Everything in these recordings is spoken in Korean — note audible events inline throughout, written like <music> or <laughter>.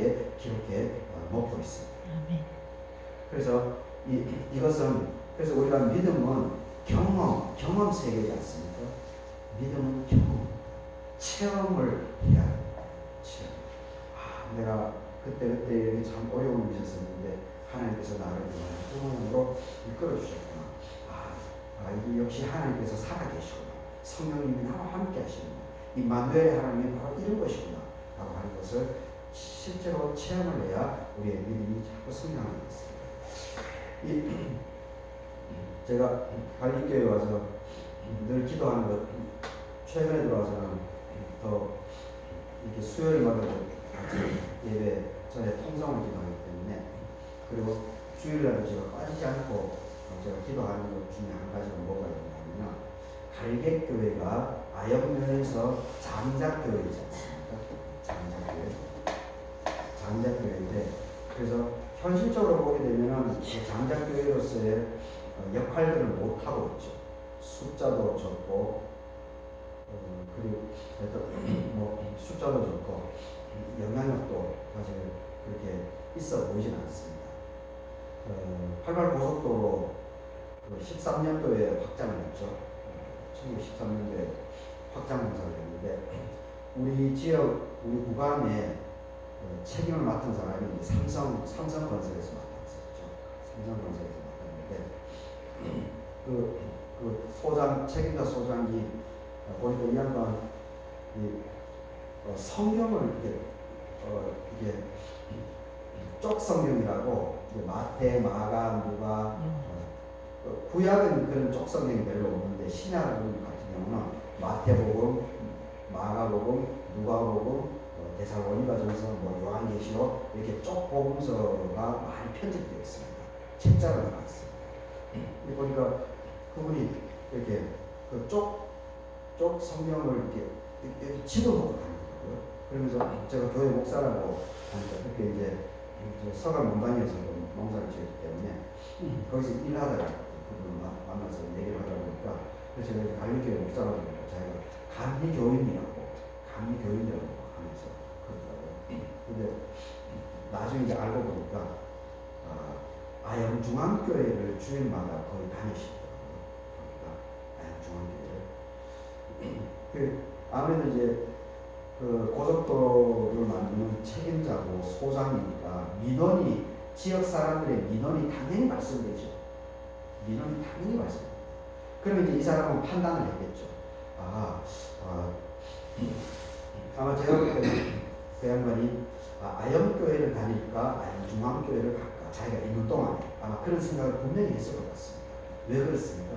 확실하게 기록해 어, 놓고 있습니다. 아멘. 그래서 이, 이것은 그래서 우리가 믿음은 경험, 경험 세계지 않습니까? 믿음은 경험, 체험을 해야 합니다. 체험. 아, 내가 그때 그때 참 어려움이 있었는데 하나님께서 나를 경험으로 이끌어 주셨구나. 아, 아, 이 역시 하나님께서 살아계시구나. 성령님이 나와 함께 하시는구나. 이 마누엘의 하나님이 바로 이런 것이구나. 라고 하는 것을 실제로 체험을 해야 우리의 믿음이 자꾸 성장하는 것입니다. 이, <clears throat> 제가 갈리교회 와서 늘 기도하는 것, 최근에 들어와서는 더 이렇게 수요일마다 예배 전에 통성을 기도하기 때문에 그리고 주일날도 제가 빠지지 않고 어, 제가 기도하는 것 중에 한 가지가 뭐가 있냐면 갈객교회가 아역면에서 장작교회이지 않습니까? 장작교회. 장작교회인데 그래서 현실적으로 보게 되면은 그 장작교회로서의 어, 역할들을 못 하고 있죠. 숫자도 적고 어, 그리고 뭐 숫자도 적고 영향력도 사실 그렇게 있어 보이진 않습니다. 어, 88 고속도로 그 13년도에 확장을 했죠. 어, 1913년도에 확장 공사를 했는데 우리 지역 우리 구간에 어, 책임을 맡은 사람이 삼성 삼성건설에서 맡았었죠. 삼성건설에서 맡았는데 그, 그 소장 책임자 소장이 어, 보니까 이 양반 이 어, 성경을 이렇게 어, 이게 쪽 성경이라고 마태, 마가, 누가 어, 구약은 그런 쪽 성경이 별로 없는데 신약 같은 경우는 마태복음, 마가복음, 누가복음, 어, 데살로니가전서, 뭐 요한계시록 이렇게 쪽 복음서가 많이 편집되어 있습니다. 책자로 나와 있습니다. 이 보니까 그분이 이렇게 그 쪽 쪽 성경을 이렇게 이렇게 집어먹고 다니더라고요. 그러면서 제가 교회 목사라고 하니까 그렇게 이제 서가 문반이어서 농사를 지었기 때문에 거기서 일하다가 그분을 마- 만나서 얘기를 하다 보니까 그래서 제가 이제 갈릴교회 목사라고 자기가 감리교인이라고 감리교인이라고 하면서 그러더라고요. 근데 나중에 이제 알고 보니까 아, 아영 중앙교회를 주일마다 거의 다니시더라고요. 아영 중앙교회를. <clears throat> 그 아무래도 이제 그 고속도로를 만드는 책임자고 소장이니까 민원이 지역 사람들의 민원이 당연히 발생되죠. 민원이 당연히 발생됩니다. 그러면 이제 이 사람은 판단을 했겠죠. 아, 아 <clears throat> 아마 제가 볼 때는 그 양반이 아, 아영교회를 다닐까 아니면 중앙교회를 갈까 자기가 있는 동안에 아마 그런 생각을 분명히 했을 것 같습니다. 왜 그렇습니까?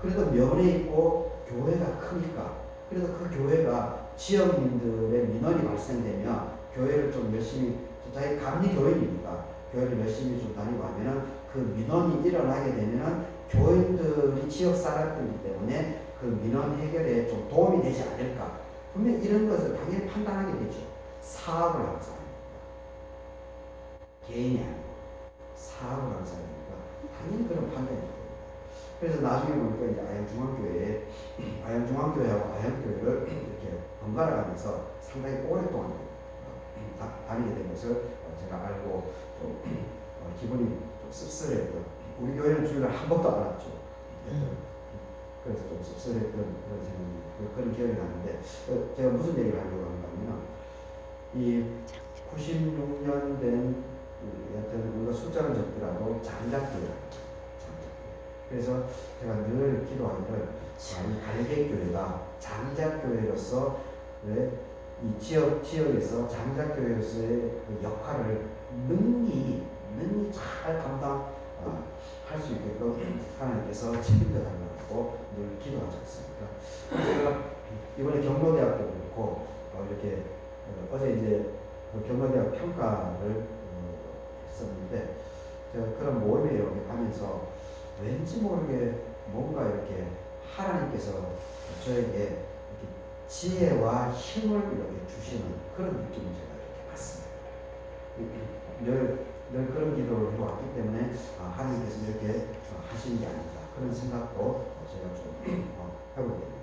그래도 면에 있고 교회가 크니까 그래서 그 교회가 지역민들의 민원이 발생되면 교회를 좀 열심히 자기 감리 교인이니까 교회를 열심히 좀 다니고 하면은 그 민원이 일어나게 되면은 교인들이 지역 사람들이기 때문에 그 민원 해결에 좀 도움이 되지 않을까 분명 이런 것을 당연히 판단하게 되죠 사업을 하는 사람입니다 개인이 아니고 사업을 하는 사람이니까 당연히 그런 판단이 됩니다 그래서 나중에 보니까 이제 아양중앙교회에 아양중앙교회하고 아양교회를 이렇게 번갈아 가면서 상당히 오랫동안 어, 다, 다니게 된 것을 어, 제가 알고 좀 <clears throat> 어, 기분이 좀 씁쓸했던 우리 교회는 주일날 한 번도 안 왔죠. 음. 그래서 좀 씁쓸했던 그런 생각이 그- 그런 기억이 나는데 어, 제가 무슨 얘기를 하려고 하냐면 이 96년 된 그, 여하튼 우리가 숫자는 적더라도 장작교회 그래서 제가 늘 기도하기를 아, 이 갈개교회가 장작교회로서 왜이 지역 지역에서 장작교회로서의 그 역할을 능히 능히 잘 감당할 수 있게끔 하나님께서 책임져 달라고 늘 기도하지 않습니까? 제가 이번에 경로대학도 그렇고 어, 이렇게 어, 제 이제 그 경로대학 평가를 어, 했었는데 제가 그런 모임에 이렇게 가면서 왠지 모르게 뭔가 이렇게 하나님께서 저에게 이렇게 지혜와 힘을 이렇게 주시는 그런 느낌을 제가 이렇게 받습니다. 늘, 늘 그런 기도를 해왔기 때문에 아, 하나님께서 이렇게 어, 하시는 게 아닌가 그런 생각도 제가 좀 어, 해보게 됩니다.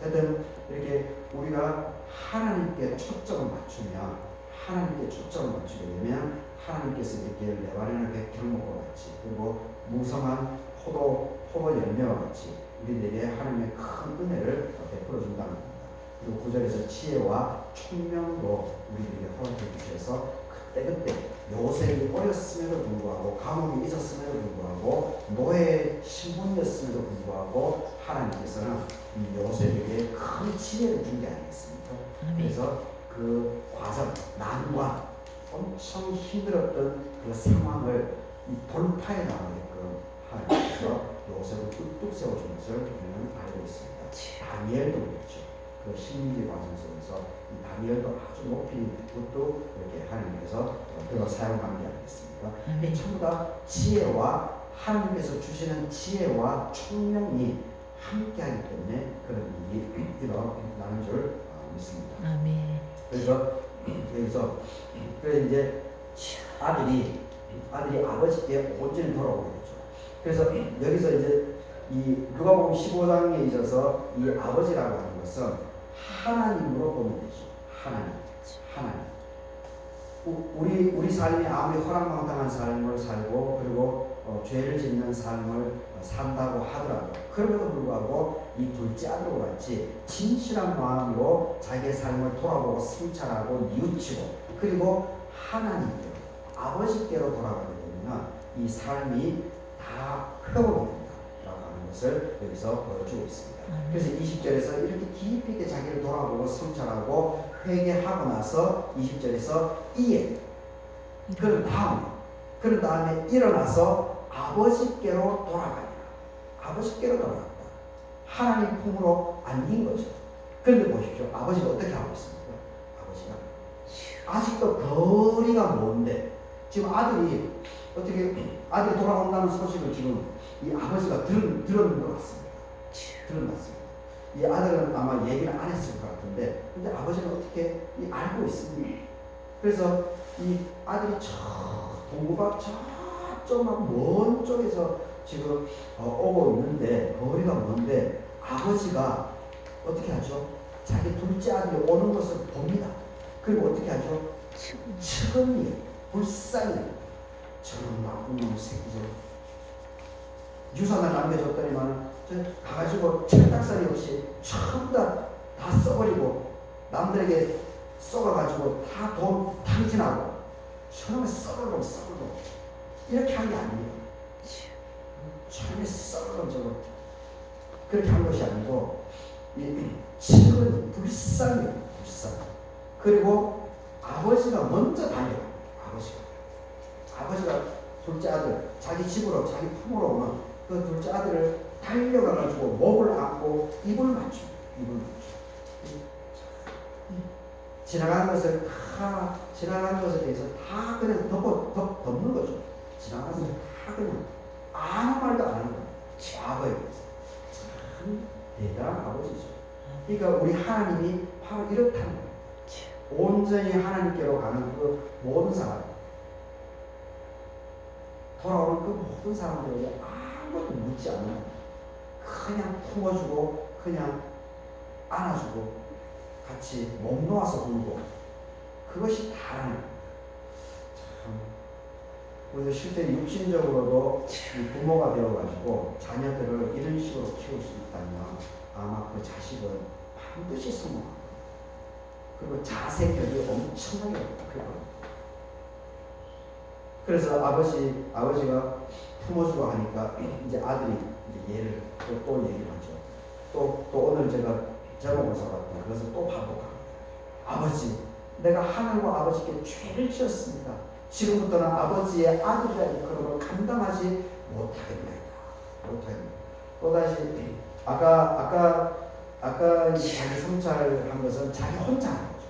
하여튼 이렇게 우리가 하나님께 초점을 맞추면 하나님께 초점을 맞추게 되면 하나님께서 이렇게 레바논의 백향목과 같이 그리고 무성한 포도 포도 열매와 같이 우리들에게 하나님의 큰 은혜를 베풀어 준다는 겁니다. 그리고 구절에서 지혜와 총명도 우리들에게 허락해 주셔서 그 때그때 요셉이 어렸음에도 불구하고 감옥에 있었음에도 불구하고 노예 신분이었음에도 불구하고 하나님께서는 이 요셉에게 큰 지혜를 준 게 아니겠습니까? 그래서 그 과정, 난관, 엄청 힘들었던 그 상황을 이 돌파해 나가게끔 하나님께서 요셉을 뚝뚝 세워준 것을 우리는 알고 있습니다. 다니엘도 그렇죠. 그 신기 과정 속에서 이 다니엘도 아주 높이 그것도 이렇게 하나님께서 들어 사용한 게 아니겠습니까? 이게 전부 다 지혜와 하나님께서 주시는 지혜와 총명이 함께하기 때문에 그런 일이 일어나는 줄 어, 믿습니다. 아멘. 그래서 여기서 그래서 이제 아들이 아들이 아버지께 온전히 돌아오게 되죠. 그래서 여기서 이제 이 누가복음 15장에 있어서 이 아버지라고 하는 것은 하나님으로 보면 되죠. 하나님, 하나님. 우- 우리 우리 삶이 아무리 허랑방탕한 삶을 살고 그리고 어, 죄를 짓는 삶을 어, 산다고 하더라도 그럼에도 불구하고 이 둘째 아들과 같이 진실한 마음으로 자기의 삶을 돌아보고 성찰하고 뉘우치고 그리고 하나님께로 아버지께로 돌아가게 되면 이 삶이 다 회복이 하는 것을 여기서 보여주고 있습니다. 그래서 20절에서 이렇게 깊이 있게 자기를 돌아보고 성찰하고 회개하고 나서 20절에서 이에 그런 다음에 그런 다음에 일어나서 아버지께로 돌아가니라. 아버지께로 돌아갔다. 하나님 품으로 안긴 거죠. 그런데 보십시오. 아버지가 어떻게 하고 있습니까? 아버지가 아직도 거리가 먼데 지금 아들이 어떻게 아들이 돌아온다는 소식을 지금 이 아버지가 들, 들었는 것 같습니다. 들어났습니다. 이 아들은 아마 얘기를 안 했을 것 같은데, 근데 아버지는 어떻게 이 알고 있습니다. 그래서 이 아들이 저 동구박 저쪽 먼 쪽에서 지금 어, 오고 있는데 거리가 먼데 아버지가 어떻게 하죠? 자기 둘째 아들이 오는 것을 봅니다. 그리고 어떻게 하죠? 측은히 불쌍히 저런 나쁜 놈 새끼죠. 유산을 남겨줬더니만 저 가가지고 철딱서리 없이 전부 다, 다 써버리고 남들에게 썩어가지고 다 돈 탕진하고 저놈의 썩을놈 썩을놈 이렇게 한 게 아니에요. 저놈의 썩을놈 저거 그렇게 한 것이 아니고 이 측은 불쌍히 불쌍 그리고 아버지가 먼저 달려가 아버지가 아버지가 둘째 아들 자기 집으로 자기 품으로 오면 그 둘째 아들을 달려가 가지고 목을 안고 입을 맞춰 입을 맞춰. 지나가는 것을 다 지나가는 것에 대해서 다 그냥 덮어 덮, 덮는 거죠. 지나가는 것을 다 그냥 아무 말도 안 하는 거예요. 아버에 대해서. 참 대단한 아버지죠. 그러니까 우리 하나님이 바로 이렇다는 거예요. 온전히 하나님께로 가는 그 모든 사람 돌아오는 그 모든 사람들에게 아 무것도 묻지 않는 그냥 품어주고 그냥 안아주고 같이 몸 놓아서 울고 그것이 다라는. 참 우리가 실제 육신적으로도 이 부모가 되어가지고 자녀들을 이런 식으로 키울 수 있다면 아마 그 자식은 반드시 성공합니다. 그리고 자세력이 엄청나게 클 겁니다. 그래서 아버지 아버지가 품어주고 하니까 이제 아들이 이제 얘를 또, 또 얘기를 하죠. 또, 또 오늘 제가 제목을 잡았다. 그래서 또 반복합니다. 아버지, 내가 하늘과 아버지께 죄를 지었습니다. 지금부터는 아버지의 아들이라는 그런 감당하지 못하겠나이다. 못하겠나이다. 또 다시 아까 아까 아까 이 자기 성찰한 것은 자기 혼자 하는 거죠.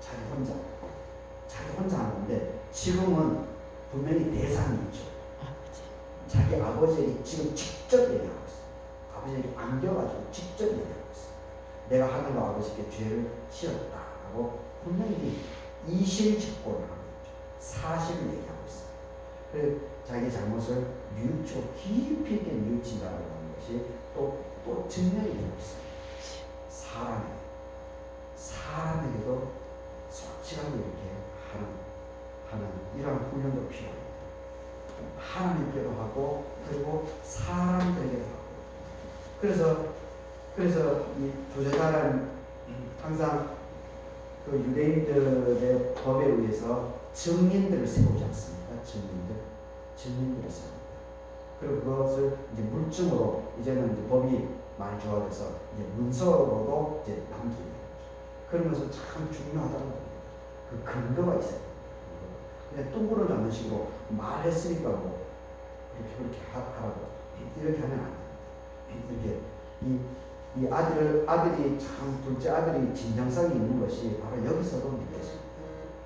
자기 혼자. 자기 혼자 하는 건데 지금은 분명히 대상이 있죠. 자기 아버지에게 지금 직접 얘기하고 있어. 아버지에게 안겨가지고 직접 얘기하고 있어. 내가 하늘과 아버지께 죄를 지었다 라고 분명히 이실직고를 하고 있죠. 사실을 얘기하고 있어요. 그래서 자기 잘못을 뉘우치고 깊이 있게 뉘우친다라고 하는 것이 또, 또 증명이 되고 있어요. 사람에게. 사람에게도 솔직하게 이렇게 하는 하는 이러한 훈련도 필요합니다. 하나님께도 하고 그리고 사람들에게도 하고 그래서 그래서 이 부제사는 항상 그 유대인들의 법에 의해서 증인들을 세우지 않습니까? 증인들 증인들을 세웁니다. 그리고 그것을 이제 물증으로 이제는 이제 법이 많이 좋아져서 이제 문서로도 이제 남기게 되죠. 것은 참 중요하다는 겁니다. 그 근거가 있어요. 뚱그러지 않는 식으로 말했으니까 뭐 그렇게 그렇게 하- 하라고 이렇게 하면 안 됩니다. 이렇게 이, 이 아들을 아들이 참 둘째 아들이 진정성이 있는 것이 바로 여기서도 느껴집니다.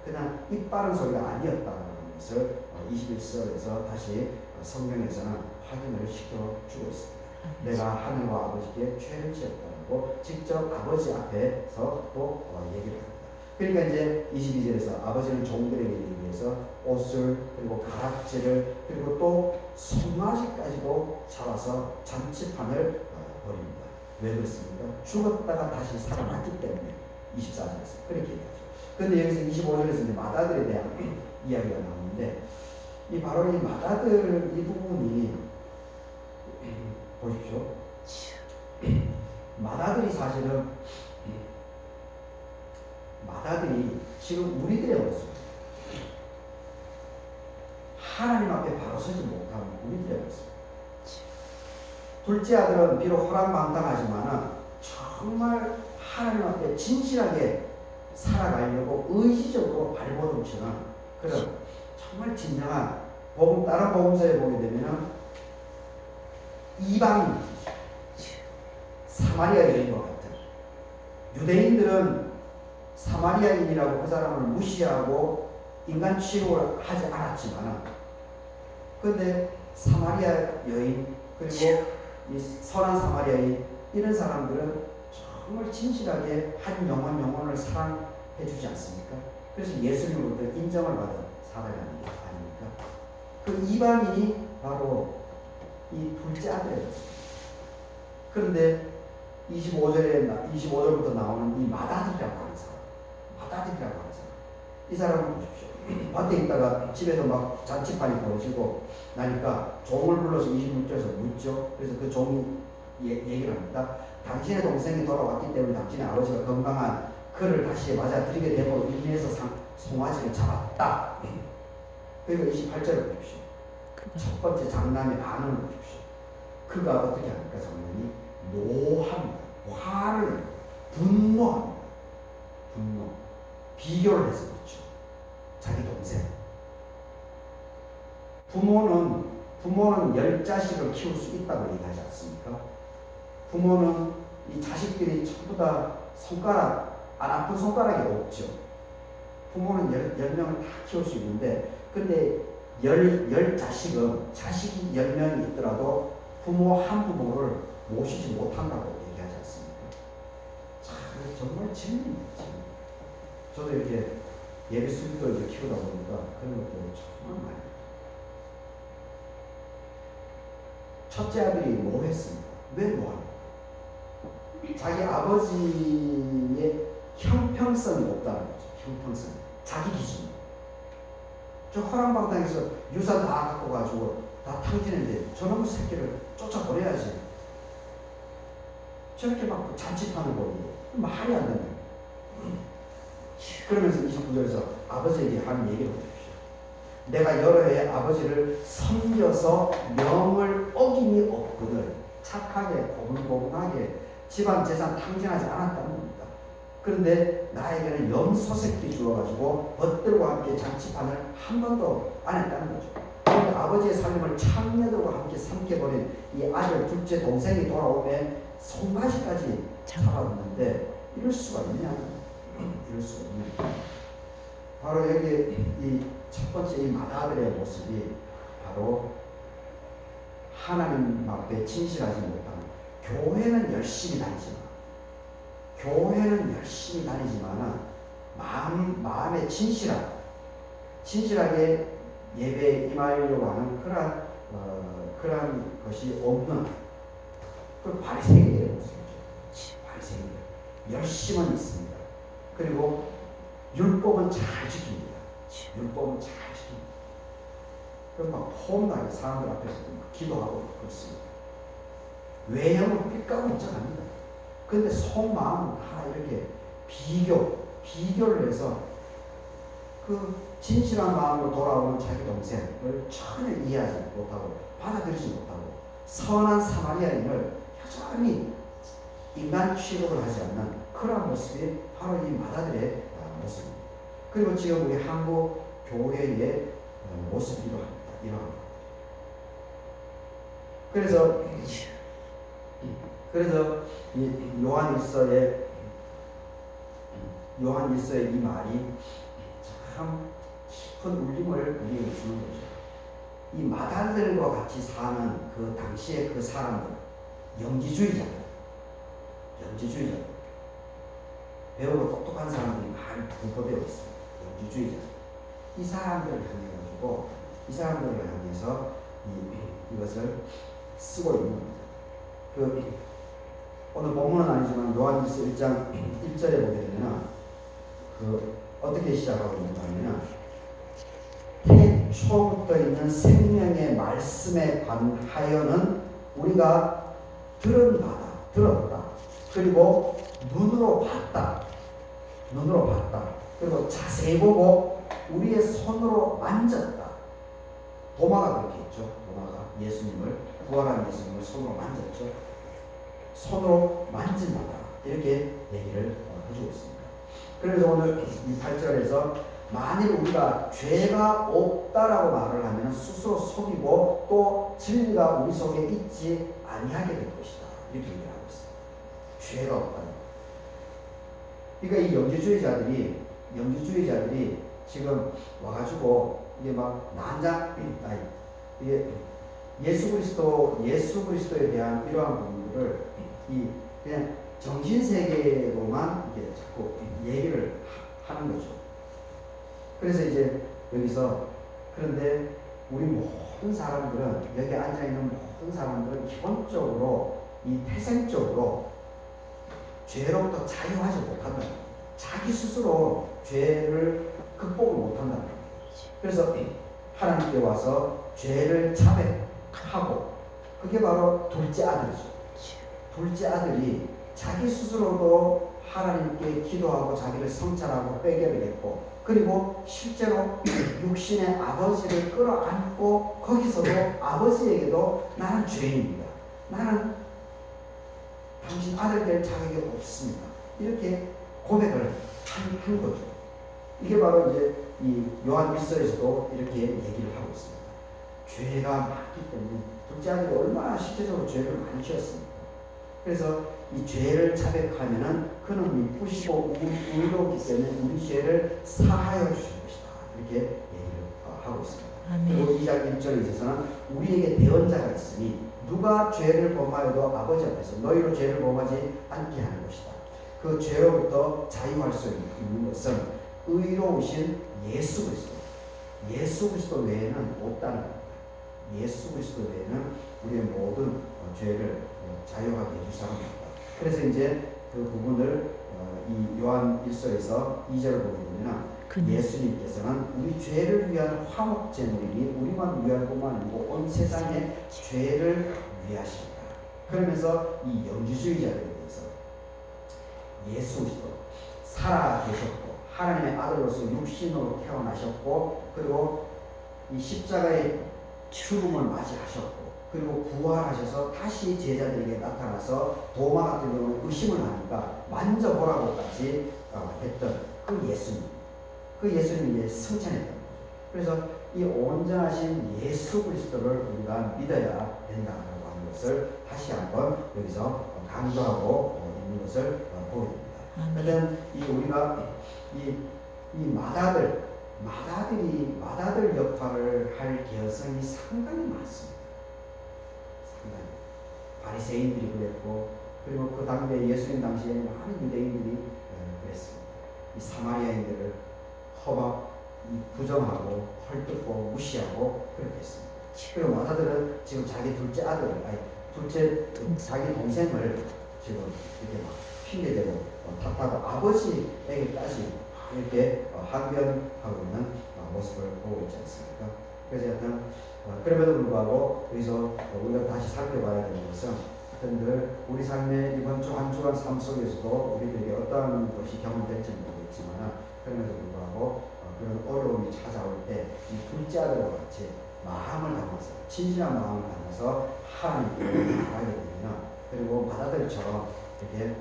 그냥 입 바른 소리가 아니었다는 것을 21절에서 다시 성경에서는 확인을 시켜주고 있습니다. 내가 하늘과 아버지께 죄를 지었다고 직접 아버지 앞에서 또 어, 얘기를 합니다. 그러니까 이제 22절에서 아버지는 종들에게 위해서 옷을 그리고 가락지를 그리고 또 송아지까지도 잡아서 잔치판을 어, 버립니다. 왜 그렇습니까? 죽었다가 다시 살아났기 때문에 24절에서 그렇게 얘기하죠. 근데 여기서 25절에서 이제 마다들에 대한 <clears throat> 이야기가 나오는데 이 바로 이 마다들 이 부분이 <clears throat> 보십시오. <clears throat> 마다들이 사실은 마다들이 지금 우리들의 모습 하나님 앞에 바로 서지 못하는 우리들의 모습 둘째 아들은 비록 호랑방탕하지만은 정말 하나님 앞에 진실하게 살아가려고 의지적으로 발버둥치는 그런 정말 진정한 복음 다른 복음서에 보게 되면은 이방인이죠. 사마리아인인 것 같은 유대인들은 사마리아인이라고 그 사람을 무시하고 인간 취급을 하지 않았지만 근데 사마리아 여인 그리고 이 선한 사마리아인 이런 사람들은 정말 진실하게 한 영혼 영혼을 사랑해 주지 않습니까? 그래서 예수님으로부터 인정을 받은 사람이 아닙니까? 그 이방인이 바로 이 둘째 모습. 그런데 25절에 25절부터 나오는 이 마다들이라고 하는 사람, 하는 사람. 이 사람을 보십시오. 밭에 있다가 집에서 막 잔치판이 벌어지고 나니까 종을 불러서 26절에서 묻죠. 그래서 그 종이 예, 얘기를 합니다. 당신의 동생이 돌아왔기 때문에 당신의 아버지가 건강한 그를 다시 맞아들이게 되고 상, 송아지를 잡았다. 그리고 28절을 보십시오. 첫 번째 장남의 반응을 보십시오. 그가 어떻게 합니까? 장남이 노합니다. 화를 분노합니다. 분노. 비교를 해서 그렇죠. 자기 동생. 부모는 부모는 열 자식을 키울 수 있다고 얘기하지 않습니까? 부모는 이 자식들이 전부 다 손가락 안 아픈 손가락이 없죠. 부모는 열, 열 명을 다 키울 수 있는데 근데 열, 열 자식은 자식이 열 명이 있더라도 부모 한 부모를 모시지 못한다고 얘기하지 않습니까? 참 정말 진리입니다. 진리. 저도 이렇게 예배 수비도 이제 키우다 보니까 그런 것들 정말 많이. 첫째 아들이 뭐 했습니까? 왜 뭐 합니까? 자기 아버지의 형평성이 없다는 거죠. 형평성. 자기 기준. 저 허랑방탕에서 유산 다 갖고 가지고 다 탕진했는데 저놈의 새끼를 쫓아버려야지. 저렇게 막 잔치판을 벌이고 말이 안 된다. 그러면서 29절에서 아버지에게 하는 얘기를 보십시오. 내가 여러 해 아버지를 섬겨서 명을 어김이 없거늘 착하게 고분고분하게 집안 재산 탕진하지 않았다는 겁니다. 그런데 나에게는 염소새끼 주어가지고 벗들과 함께 잔치판을 한 번도 안 했다는 거죠. 그런데 아버지의 삶을 창녀들과 함께 삼켜버린 이 아들 둘째 동생이 돌아오면 송아지까지 잡았는데 이럴 수가 있냐? 이럴 수가 있냐? 바로 여기 이 첫 번째 이 마다들의 모습이 바로 하나님 앞에 진실하지 못하는 교회는 열심히 다니지만 교회는 열심히 다니지만 마음 마음에 진실한 진실하게 예배에 임하려고 하는 그러한 어, 그러한 것이 없는 그 바리새인들의 모습이죠. 바리새인들 열심은 있습니다. 그리고 율법은 잘 지킵니다. 율법은 잘 지킵니다. 그럼 막 폼나게 사람들 앞에서 막 기도하고 그렇습니다. 외형은 삐까번쩍합니다. 근데 속마음은 다 이렇게 비교, 비교를 해서 그 진실한 마음으로 돌아오는 자기 동생을 전혀 이해하지 못하고 받아들이지 못하고 선한 사마리아인을 여전히 인간 취급을 하지 않는 그런 모습이 바로 이 마다들의 아, 모습입니다. 그리고 지금 우리 한국 교회의 어, 모습이기도 합니다. 이러한 그래서 그래서 이 요한 일서의 요한 일서의 이 말이 참 깊은 울림을 우리에게 주는 거죠. 이 마달들과 같이 사는 그 당시의 그 사람들, 영지주의자, 영지주의자, 배우고 똑똑한 사람들이 많이 분포되어 있습니다. 영지주의자. 이 사람들을 향해 가지고 이 사람들을 향해서 이, 이것을 쓰고 있는 겁니다. 그 오늘 본문은 아니지만 요한일서 1장 1절에 <clears throat> 보게 되면 그 어떻게 시작하고 있는가 하면 태초부터 있는 생명의 말씀에 관하여는 우리가 들은 바다, 들었다. 그리고 눈으로 봤다. 눈으로 봤다. 그리고 자세히 보고 우리의 손으로 만졌다. 도마가 그렇게 했죠. 도마가 예수님을 부활한 예수님을 손으로 만졌죠. 손으로 만진다. 이렇게 얘기를 어, 해주고 있습니다. 그래서 오늘 이 8절에서 만일 우리가 죄가 없다라고 말을 하면 스스로 속이고 또 진리가 우리 속에 있지 아니하게 될 것이다. 이렇게 얘기를 하고 있습니다. 죄가 없다. 그러니까 이 영지주의자들이 영지주의자들이 지금 와가지고 이게 막 난장 아니 이게 예수 그리스도 예수 그리스도에 대한 이러한 부분들을 이 그냥 정신 세계로만 이게 자꾸 얘기를 하- 하는 거죠. 그래서 이제 여기서 그런데 우리 모든 사람들은 여기 앉아 있는 모든 사람들은 기본적으로 이 태생적으로 죄로부터 자유하지 못한다. 자기 스스로 죄를 극복을 못한다. 그래서 하나님께 와서 죄를 자백하고 그게 바로 둘째 아들이죠. 둘째 아들이 자기 스스로도 하나님께 기도하고 자기를 성찰하고 빼개를 했고 그리고 실제로 <clears throat> 육신의 아버지를 끌어안고 거기서도 아버지에게도 나는 죄인입니다. 나는 당신 아들 될 자격이 없습니다. 이렇게 고백을 한, 한 거죠. 이게 바로 이제 이 요한 1서에서도 이렇게 얘기를 하고 있습니다. 죄가 많기 때문에 둘째 아들이 얼마나 실제적으로 죄를 많이 지었습니까? 그래서 이 죄를 자백하면은 그는 미쁘시고 우- 의로우기 때문에 우리 죄를 사하여 주실 것이다. 이렇게 얘기를 어, 하고 있습니다. 그리고 아멘. 2장 1절에 있어서는 우리에게 대언자가 있으니 누가 죄를 범하여도 아버지 앞에서 너희로 죄를 범하지 않게 하는 것이다. 그 죄로부터 자유할 수 있는 것은 의로우신 예수 그리스도. 예수 그리스도 외에는 없다는 겁니다. 예수 그리스도 외에는 우리의 모든 어, 죄를 어, 자유하게 해줄 사람이 없다. 그래서 이제 그 부분을 어, 이 요한 1서에서 2절을 보게 되면 그는 예수님께서는 우리 죄를 위한 화목 제물이니 우리만 위할 뿐만 아니고 온 세상의 죄를 위하신다. 그러면서 이 영지주의자들에 대해서 예수 그리스도 살아 계셨고 하나님의 아들로서 육신으로 태어나셨고 그리고 이 십자가의 죽음을 맞이하셨고 그리고 부활하셔서 다시 제자들에게 나타나서 도마 같은 경우는 의심을 하니까 만져보라고까지 어, 했던 그 예수님 그 예수님이 거죠. 그래서 이 온전하신 예수 그리스도를 우리가 믿어야 된다라고 하는 것을 다시 한번 여기서 강조하고 어, 있는 것을 어, 보게 됩니다. 아멘. 하여튼 이 우리가 이, 이 마다들 마다들이 마다들 역할을 할 개연성이 상당히 많습니다. 상당히 바리새인들이 그랬고 그리고 그 당대 예수님 당시에 많은 유대인들이 어, 그랬습니다. 이 사마리아인들을 허박 이 부정하고 헐뜯고 무시하고 그렇게 했습니다. 그리고 마다들은 지금 자기 둘째 아들 아니 둘째. 자기 동생을 지금 이렇게 막 핑계대고 어, 탓하고 아버지에게까지 이렇게 어, 항변하고 있는 어, 모습을 보고 있지 않습니까? 그래서 여튼 어, 그럼에도 불구하고 여기서 어, 우리가 다시 살펴봐야 되는 것은 늘 우리 삶의 이번 주 한 주간 삶 속에서도 우리들에게 어떠한 것이 경험될지는 모르겠지만 그럼에도 불구하고 어, 그런 어려움이 찾아올 때 이 둘째 아들과 같이 마음을 담아서 진실한 마음을 담아서 하나님께 나가게 되면 그리고 마다들처럼 이렇게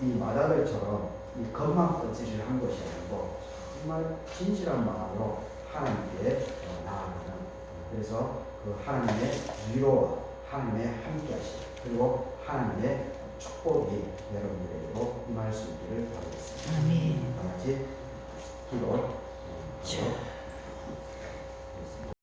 이, 마다들처럼 이 겉만 뻗지를 한 것이 아니고 정말 진실한 마음으로 하나님께 어, 나아가는 그래서 그 하나님의 위로와 하나님의 함께하심 그리고 하나님의 축복이 여러분들에게도 임할 수 있기를 바라겠습니다. 아멘. 다 같이 기도 어, 하도록